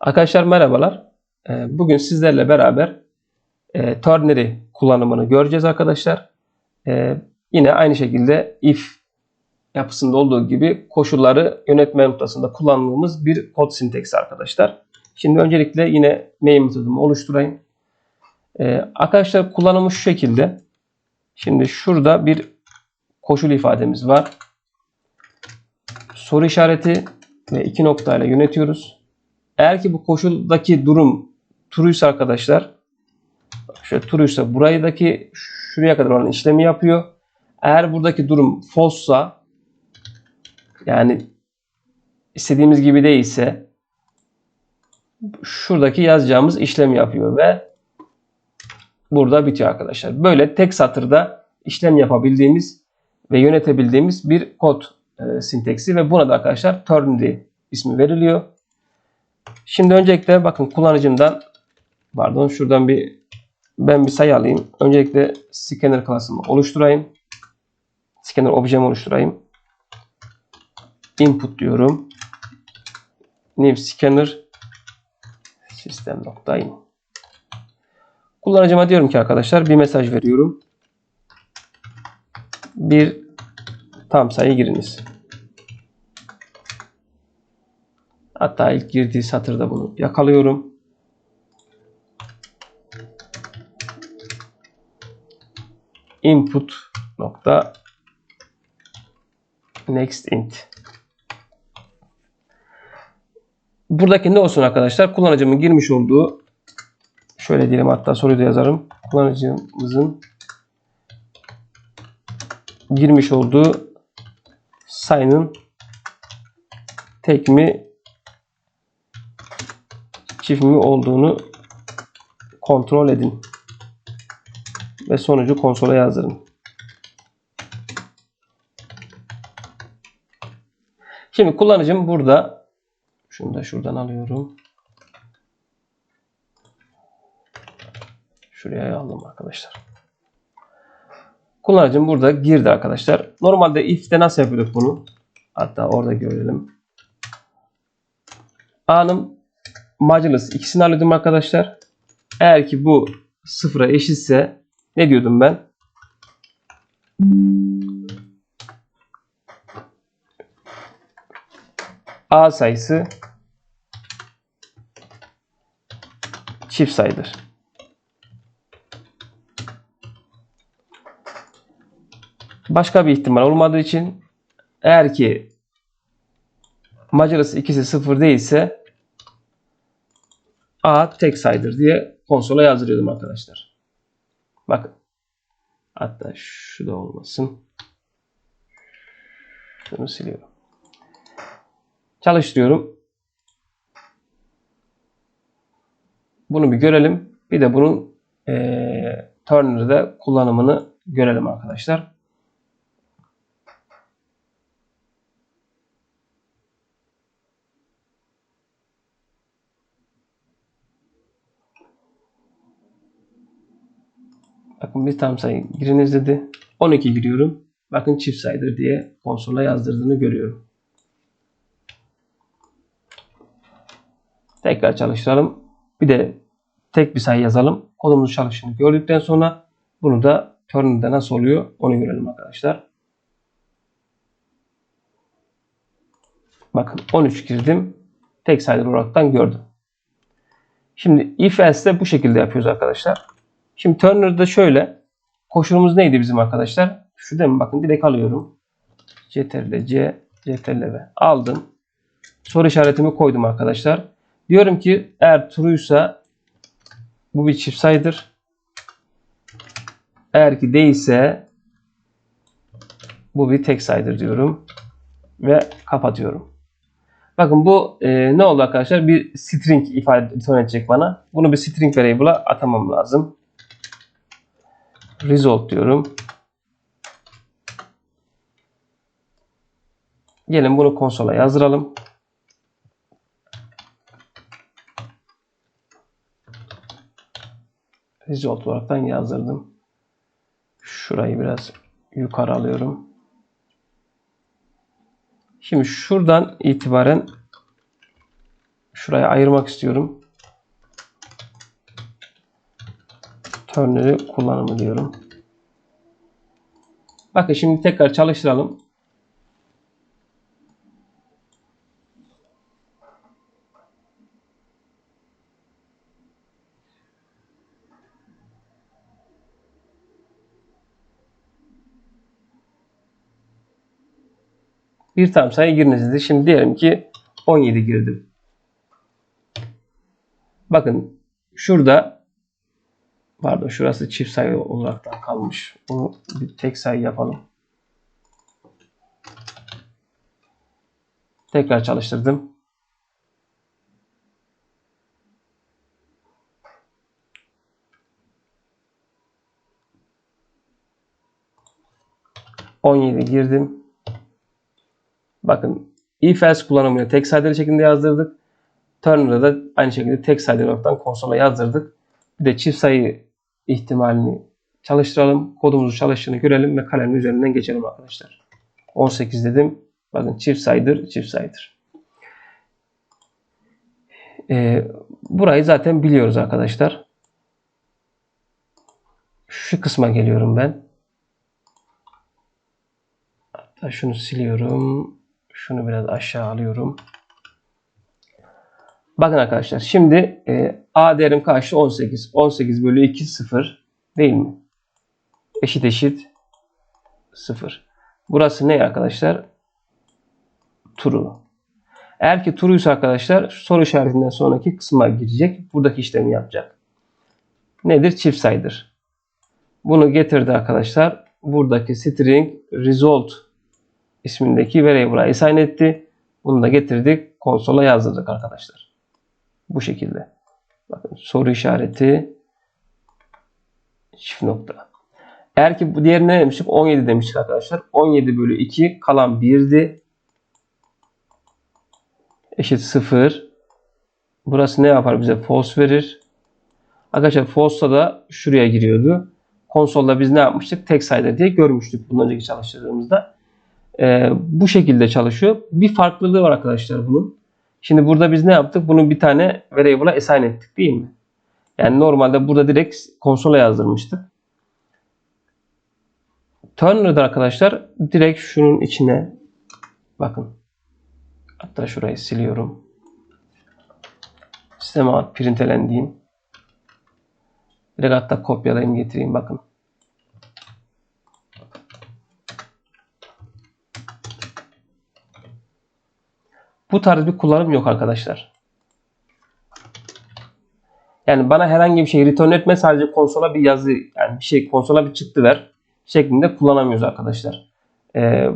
Arkadaşlar merhabalar. Ee, Bugün sizlerle beraber e, ternary kullanımını göreceğiz arkadaşlar. Ee, Yine aynı şekilde if yapısında olduğu gibi koşulları yönetme noktasında kullandığımız bir kod sinteksi arkadaşlar. Şimdi öncelikle yine main metodumu oluşturayım. Ee, Arkadaşlar kullanımı şu şekilde. Şimdi şurada bir koşul ifademiz var. Soru işareti ve iki noktayla yönetiyoruz. Eğer ki bu koşuldaki durum true'ysa arkadaşlar şöyle true'ysa burayıdaki şuraya kadar olan işlemi yapıyor. Eğer buradaki durum false'sa yani istediğimiz gibi değilse şuradaki yazacağımız işlemi yapıyor ve burada bitiyor arkadaşlar. Böyle tek satırda işlem yapabildiğimiz ve yönetebildiğimiz bir kod e, sinteksi ve buna da arkadaşlar ternary ismi veriliyor. Şimdi öncelikle bakın kullanıcımdan pardon şuradan bir ben bir sayı alayım. Öncelikle scanner klasımı oluşturayım. Scanner objemi oluşturayım. Input diyorum. New scanner system.in Kullanıcıma diyorum ki arkadaşlar bir mesaj veriyorum. Bir tam sayı giriniz. Hatta ilk girdiği satırda bunu yakalıyorum. Input nokta next int. Buradaki ne olsun arkadaşlar? Kullanıcımın girmiş olduğu şöyle diyelim hatta soruyu da yazarım. Kullanıcımızın girmiş olduğu sayının tek mi çift mi olduğunu kontrol edin. Ve sonucu konsola yazdırın. Şimdi kullanıcım burada şunu da şuradan alıyorum. Şuraya aldım arkadaşlar. Kullanıcım burada girdi arkadaşlar. Normalde if'te nasıl yapıyorduk bunu? Hatta orada görelim. A'nın majorlısı ikisini alıyordum arkadaşlar. Eğer ki bu sıfıra eşitse ne diyordum ben? A sayısı çift sayıdır. Başka bir ihtimal olmadığı için eğer ki macerası ikisi sıfır değilse A tek sayıdır diye konsola yazdırıyordum arkadaşlar. Bakın. Hatta şu da olmasın. Şunu siliyorum. Çalıştırıyorum. Bunu bir görelim. Bir de bunun e, Turner'da kullanımını görelim arkadaşlar. Bakın bir tam sayı giriniz dedi. 12 giriyorum. Bakın çift sayıdır diye konsola yazdırdığını görüyorum. Tekrar çalıştıralım. Bir de tek bir sayı yazalım. Kodumuzun çalıştığını gördükten sonra bunu da Turner'da nasıl oluyor onu görelim arkadaşlar. Bakın 13 girdim. Tek sayıdır olaraktan gördüm. Şimdi if else'de bu şekilde yapıyoruz arkadaşlar. Şimdi Turner'da şöyle. Koşulumuz neydi bizim arkadaşlar? Şu değil? Bakın direkt alıyorum. CTRL C, CTRL V. Aldım. Soru işaretimi koydum arkadaşlar. Diyorum ki eğer true'ysa bu bir çift sayıdır. Eğer ki değilse bu bir tek sayıdır diyorum. Ve kapatıyorum. Bakın bu e, ne oldu arkadaşlar? Bir string ifade edecek bana. Bunu bir string variable'a atamam lazım. Result diyorum. Gelin bunu konsola yazdıralım. Result olaraktan yazdırdım. Şurayı biraz yukarı alıyorum. Şimdi şuradan itibaren şuraya ayırmak istiyorum. Ternary kullanımı diyorum. Bakın şimdi tekrar çalıştıralım. Bir tam sayı dedi. Şimdi diyelim ki 17 girdim. Bakın şurada pardon şurası çift sayı olarak kalmış. Bunu bir tek sayı yapalım. Tekrar çalıştırdım. On yedi girdim. Bakın if else kullanımını tek sayıları şeklinde yazdırdık. Turner'da da aynı şekilde tek sayıları olarak konsola yazdırdık. Bir de çift sayı ihtimalini çalıştıralım. Kodumuzu çalıştığını görelim ve kalemin üzerinden geçelim arkadaşlar. 18 dedim. Bakın çift sayıdır, çift sayıdır. Ee, burayı zaten biliyoruz arkadaşlar. Şu kısma geliyorum ben. Hatta şunu siliyorum. Şunu biraz aşağı alıyorum. Bakın arkadaşlar şimdi e, A değerim kaçtı? 18. 18 bölü 2 0 değil mi? Eşit eşit 0. Burası ne arkadaşlar? True. Eğer ki true'ysa arkadaşlar soru işaretinden sonraki kısma girecek. Buradaki işlemi yapacak. Nedir? Çift sayıdır. Bunu getirdi arkadaşlar. Buradaki string result ismindeki variable'a assign etti. Bunu da getirdik. Konsola yazdırdık arkadaşlar. Bu şekilde. Bakın soru işareti çift nokta. Eğer ki bu diğerine ne demiştik? 17 demiştik arkadaşlar. 17 bölü 2 kalan 1'di. Eşit 0. Burası ne yapar bize? False verir. Arkadaşlar false'da da şuraya giriyordu. Konsolda biz ne yapmıştık? Tek sayıda diye görmüştük bundan önceki çalıştırdığımızda. Ee, bu şekilde çalışıyor. Bir farklılığı var arkadaşlar bunun. Şimdi burada biz ne yaptık? Bunu bir tane variable'a assign ettik değil mi? Yani normalde burada direkt konsola yazdırmıştık. Turner'da arkadaşlar direkt şunun içine bakın. Hatta şurayı siliyorum. Sisteme alt printelen diyeyim. Direkt hatta kopyalayayım getireyim bakın. Bu tarz bir kullanım yok arkadaşlar. Yani bana herhangi bir şey return etme sadece konsola bir yazı yani bir şey konsola bir çıktı ver şeklinde kullanamıyoruz arkadaşlar. Ee,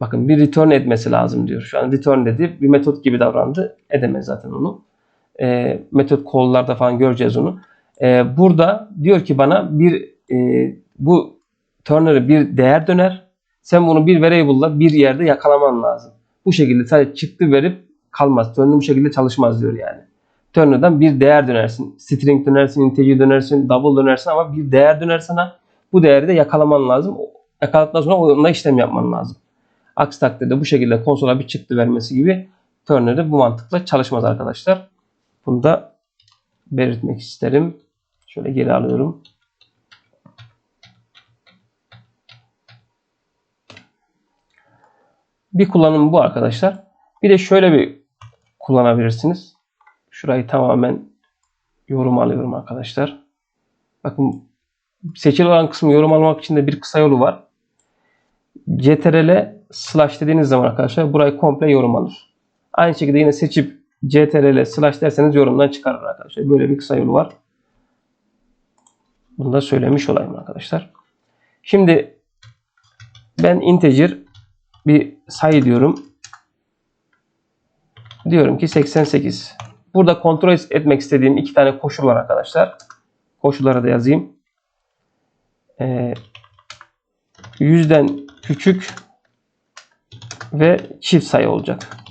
bakın bir return etmesi lazım diyor. Şu an return dedi. Bir metot gibi davrandı. Edemez zaten onu. Ee, metot call'larda falan göreceğiz onu. Ee, burada diyor ki bana bir e, bu turner'ı bir değer döner sen bunu bir variable'la bir yerde yakalaman lazım. Bu şekilde sadece çıktı verip kalmaz. Turner bu şekilde çalışmaz diyor yani. Turner'dan bir değer dönersin. String dönersin, integer dönersin, double dönersin ama bir değer döner sana. Bu değeri de yakalaman lazım. Yakaladıktan sonra onunla işlem yapman lazım. Aksi takdirde bu şekilde konsola bir çıktı vermesi gibi Turner'ı bu mantıkla çalışmaz arkadaşlar. Bunu da belirtmek isterim. Şöyle geri alıyorum. Bir kullanım bu arkadaşlar. Bir de şöyle bir kullanabilirsiniz. Şurayı tamamen yorum alıyorum arkadaşlar. Bakın seçili olan kısmı yorum almak için de bir kısa yolu var. CTRL slash dediğiniz zaman arkadaşlar burayı komple yorum alır. Aynı şekilde yine seçip CTRL slash derseniz yorumdan çıkarır arkadaşlar. Böyle bir kısa yolu var. Bunu da söylemiş olayım arkadaşlar. Şimdi ben integer bir sayı diyorum. Diyorum ki 88. Burada kontrol etmek istediğim iki tane koşul var arkadaşlar. Koşulları da yazayım. Ee, yüzden küçük ve çift sayı olacak.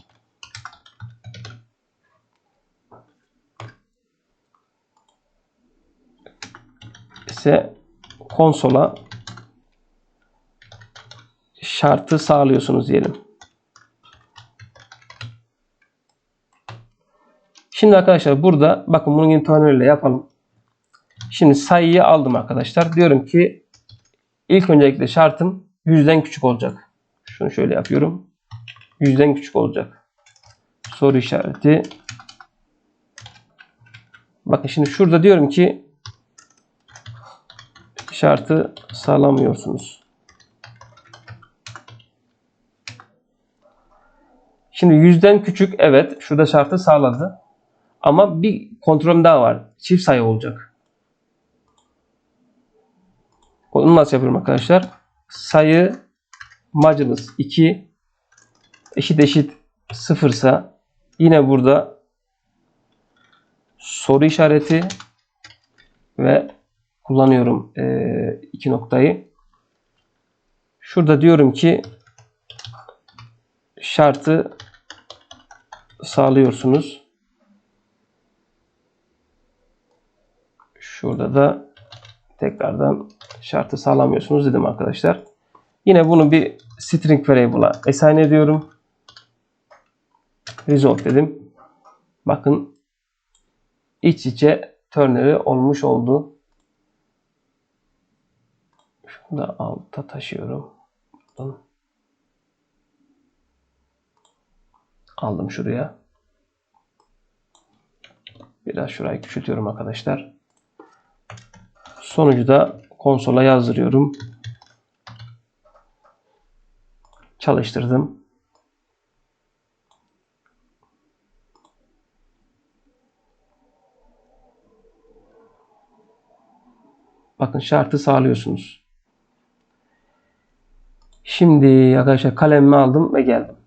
ise konsola şartı sağlıyorsunuz diyelim. Şimdi arkadaşlar burada bakın bunu yine ile yapalım. Şimdi sayıyı aldım arkadaşlar. Diyorum ki ilk öncelikle şartım 100'den küçük olacak. Şunu şöyle yapıyorum. 100'den küçük olacak. Soru işareti. Bakın şimdi şurada diyorum ki şartı sağlamıyorsunuz. Şimdi yüzden küçük evet şurada şartı sağladı. Ama bir kontrolüm daha var. Çift sayı olacak. Onu nasıl yapıyorum arkadaşlar? Sayı macımız 2 eşit eşit 0 ise yine burada soru işareti ve kullanıyorum e, iki noktayı. Şurada diyorum ki şartı sağlıyorsunuz. Şurada da tekrardan şartı sağlamıyorsunuz dedim arkadaşlar. Yine bunu bir string variable'a assign ediyorum. Result dedim. Bakın iç içe ternary olmuş oldu. Şunu da alta taşıyorum. Buradan. Aldım şuraya. Biraz şurayı küçültüyorum arkadaşlar. Sonucu da konsola yazdırıyorum. Çalıştırdım. Bakın şartı sağlıyorsunuz. Şimdi arkadaşlar kalemimi aldım ve geldim.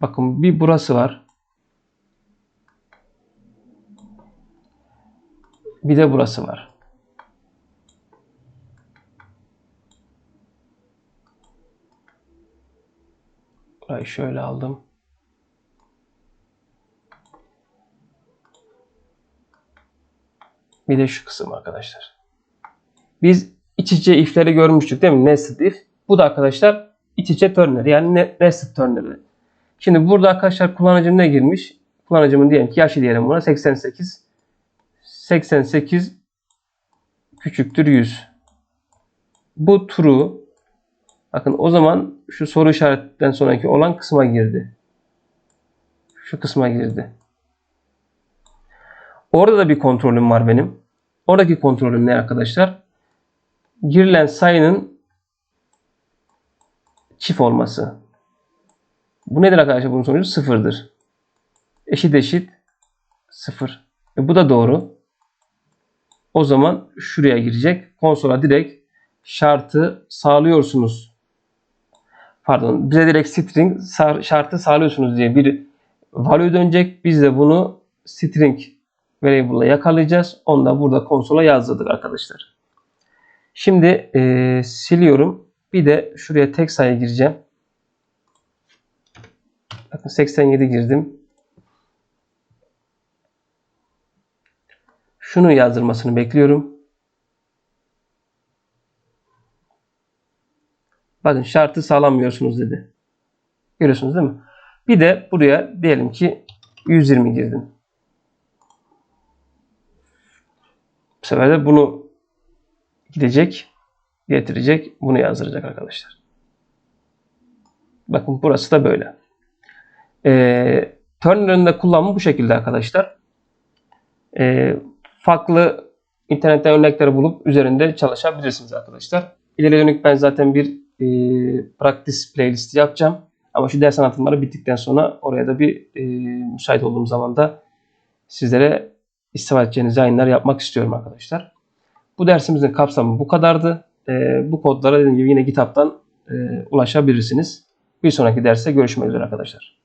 Bakın bir burası var. Bir de burası var. Burayı şöyle aldım. Bir de şu kısım arkadaşlar. Biz iç içe if'leri görmüştük değil mi? Nested if. Bu da arkadaşlar iç içe turnер yani ne- nested turneri. Şimdi burada arkadaşlar kullanıcım ne girmiş? Kullanıcımın diyelim ki yaşı diyelim buna 88. 88 küçüktür 100. Bu true. Bakın o zaman şu soru işaretten sonraki olan kısma girdi. Şu kısma girdi. Orada da bir kontrolüm var benim. Oradaki kontrolüm ne arkadaşlar? Girilen sayının çift olması. Bu nedir arkadaşlar? Bunun sonucu sıfırdır. Eşit eşit sıfır. E bu da doğru. O zaman şuraya girecek. Konsola direkt şartı sağlıyorsunuz. Pardon. Bize direkt string şartı sağlıyorsunuz diye bir value dönecek. Biz de bunu string variable'la yakalayacağız. Onu da burada konsola yazdırdık arkadaşlar. Şimdi e, siliyorum. Bir de şuraya tek sayı gireceğim. Bakın 87 girdim. Şunu yazdırmasını bekliyorum. Bakın şartı sağlamıyorsunuz dedi. Görüyorsunuz değil mi? Bir de buraya diyelim ki 120 girdim. Bu sefer de bunu gidecek, getirecek, bunu yazdıracak arkadaşlar. Bakın burası da böyle. Ee, Turner'ın kullanımı bu şekilde arkadaşlar. Ee, farklı internetten örnekleri bulup üzerinde çalışabilirsiniz arkadaşlar. İleri dönük ben zaten bir e, practice playlist yapacağım. Ama şu ders anlatımları bittikten sonra oraya da bir e, müsait olduğum zaman da sizlere istifade edeceğiniz yayınlar yapmak istiyorum arkadaşlar. Bu dersimizin kapsamı bu kadardı. E, bu kodlara dediğim gibi yine GitHub'tan e, ulaşabilirsiniz. Bir sonraki derste görüşmek üzere arkadaşlar.